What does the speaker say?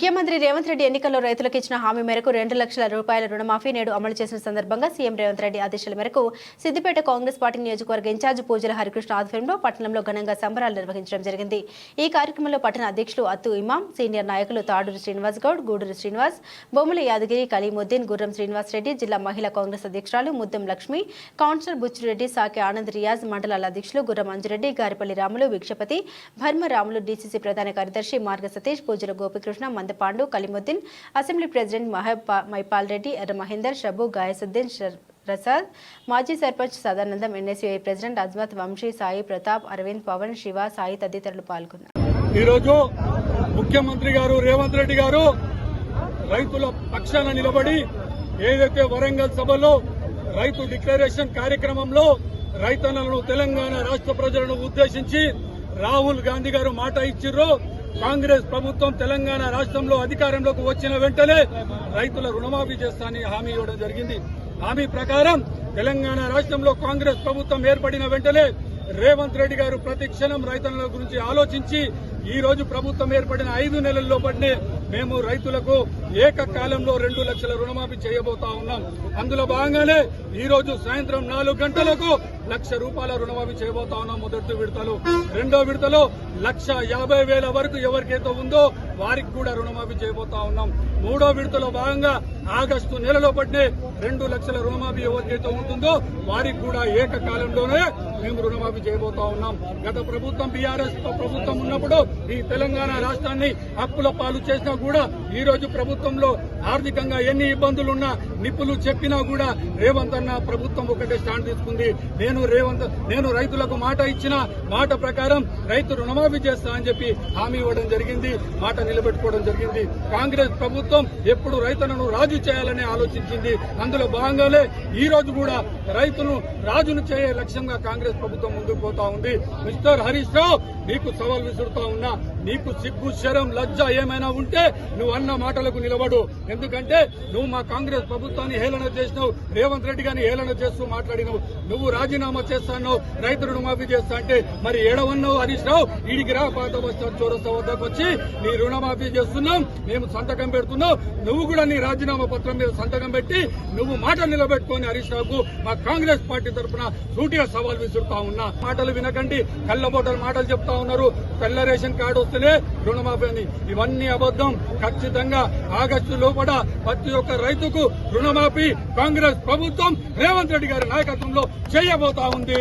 ముఖ్యమంత్రి రేవంత్ రెడ్డి ఎన్నికల్లో రైతులకు ఇచ్చిన హామీ మేరకు రెండు లక్షల రూపాయల రుణమాఫీ నేడు అమలు చేసిన సందర్భంగా సీఎం రేవంత్ రెడ్డి ఆదేశాల మేరకు సిద్దిపేట కాంగ్రెస్ పార్టీ నియోజకవర్గ ఇన్ఛార్జ్ పూజల హరికృష్ణ ఆధ్వర్యంలో పట్టణంలో ఘనంగా సంబరాలు నిర్వహించడం జరిగింది. ఈ కార్యక్రమంలో పట్టణ అధ్యక్షులు అత్తు ఇమాం సీనియర్ నాయకులు తాడూరు శ్రీనివాస్ గౌడ్ గూడూరు శ్రీనివాస్ బొమ్మల యాదగిరి కలీముద్దీన్ గుర్రం శ్రీనివాస్ రెడ్డి జిల్లా మహిళా కాంగ్రెస్ అధ్యక్షురాలు ముద్దం లక్ష్మి కౌన్సిలర్ బుచ్చిరెడ్డి సాకి ఆనంద్ రియాజ్ మండలాల అధ్యక్షులు గుర్రం అంజురెడ్డి గారిపల్లి రాములు భిక్షపతి భర్మరాములు డీసీసీ ప్రధాన కార్యదర్శి మార్గ సతీష్ పూజల గోపికృష్ణ మందపాండు కలిముద్దీన్ అసెంబ్లీ ప్రెసిడెంట్ మహబ్ మైపాల్ రెడ్డి ఎర్ర మహేందర్ షబు గాయసుద్దీన్ ప్రసాద్ మాజీ సర్పంచ్ సదానందం ఎన్ఎస్యుఐ ప్రెసిడెంట్ అజ్మత్ వంశీ సాయి ప్రతాప్ అరవింద్ పవన్ శివ సాయి తదితరులు పాల్గొన్నారు. ఈరోజు ముఖ్యమంత్రి గారు రేవంత్ రెడ్డి గారు రైతుల పక్షాన నిలబడి ఏదైతే వరంగల్ సభలో రైతు డిక్లరేషన్ కార్యక్రమంలో రైతన్నలను తెలంగాణ రాష్ట్ర ప్రజలను ఉద్దేశించి రాహుల్ గాంధీ గారు మాట ఇచ్చిర్రో కాంగ్రెస్ ప్రభుత్వం తెలంగాణ రాష్ట్రంలో అధికారంలోకి వచ్చిన వెంటనే రైతుల రుణమాఫీ చేస్తానని హామీ ఇవ్వడం జరిగింది. హామీ ప్రకారం తెలంగాణ రాష్ట్రంలో కాంగ్రెస్ ప్రభుత్వం ఏర్పడిన వెంటనే రేవంత్ రెడ్డి గారు ప్రతి క్షణం రైతుల గురించి ఆలోచించి ఈ రోజు ప్రభుత్వం ఏర్పడిన ఐదు నెలల్లో పడినే మేము రైతులకు ఏకకాలంలో రెండు లక్షల రుణమాఫీ చేయబోతా ఉన్నాం. అందులో భాగంగానే ఈ రోజు సాయంత్రం నాలుగు గంటలకు లక్ష రూపాయల రుణమాఫీ చేయబోతా ఉన్నాం మొదటి విడతలో. రెండో విడతలో లక్ష యాభై వేల వరకు ఎవరికైతే ఉందో వారికి కూడా రుణమాఫీ చేయబోతా ఉన్నాం. మూడో విడతలో భాగంగా ఆగస్టు నెలలో పడినే రెండు లక్షల రుణమాఫీ ఎవరికైతే ఉంటుందో వారికి కూడా ఏకకాలంలోనే మేము రుణమాఫీ చేయబోతా ఉన్నాం. గత ప్రభుత్వం బీఆర్ఎస్ ప్రభుత్వం ఉన్నప్పుడు ఈ తెలంగాణ రాష్ట్రాన్ని అప్పుల పాలు చేసినా కూడా ఈ రోజు ప్రభుత్వం ప్రభుత్వంలో ఆర్థికంగా ఎన్ని ఇబ్బందులున్నా నిప్పులు చెప్పినా కూడా రేవంత్ అన్న ప్రభుత్వం ఒకటే స్టాండ్ తీసుకుంది. నేను రేవంత్ నేను రైతులకు మాట ఇచ్చిన మాట ప్రకారం రైతు రుణమాఫీ చేస్తా అని చెప్పి హామీ ఇవ్వడం జరిగింది మాట నిలబెట్టుకోవడం జరిగింది. కాంగ్రెస్ ప్రభుత్వం ఎప్పుడు రైతులను రాజు చేయాలని ఆలోచించింది. అందులో భాగంగానే ఈ రోజు కూడా రైతును రాజును చేయే లక్ష్యంగా కాంగ్రెస్ ప్రభుత్వం ముందుకు పోతా ఉంది. మిస్టర్ హరీష్ రావు నీకు సవాల్ విసురుతా ఉన్నా నీకు సిగ్గు శరం లజ్జ ఏమైనా ఉంటే నువ్వు అన్న మాటలకు నిలబడు. ఎందుకంటే నువ్వు మా కాంగ్రెస్ ప్రభుత్వాన్ని హేళన చేసినావు. రేవంత్ రెడ్డి గారిని హేళన చేస్తూ మాట్లాడినావు. నువ్వు రాజీనామా చేస్తాను రైతు రుణమాఫీ చేస్తా అంటే మరి ఏడవన్నావు హరీష్ రావు? ఈడికి రా పాత బస్టాండ్ చౌరస్తా వద్దకు వచ్చి నీ రుణమాఫీ చేస్తున్నాం. మేము సంతకం పెడుతున్నాం. నువ్వు కూడా నీ రాజీనామా పత్రం మీద సంతకం పెట్టి నువ్వు మాట నిలబెట్టుకొని హరీష్ రావుకు మా కాంగ్రెస్ పార్టీ తరఫున సూటిగా సవాల్ విసురుతా ఉన్నా. మాటలు వినకండి. కళ్ళబోటల మాటలు చెప్తా ఉన్నారు. తెల్ల రేషన్ కార్డు వస్తేనే రుణమాఫీ అని. ఇవన్నీ అబద్దం ఖచ్చితంగా ఆగస్టు లోపల ప్రతి ఒక్క రైతుకు రుణమాఫీ కాంగ్రెస్ ప్రభుత్వం రేవంత్ రెడ్డి గారి నాయకత్వంలో చేయబోతా ఉంది.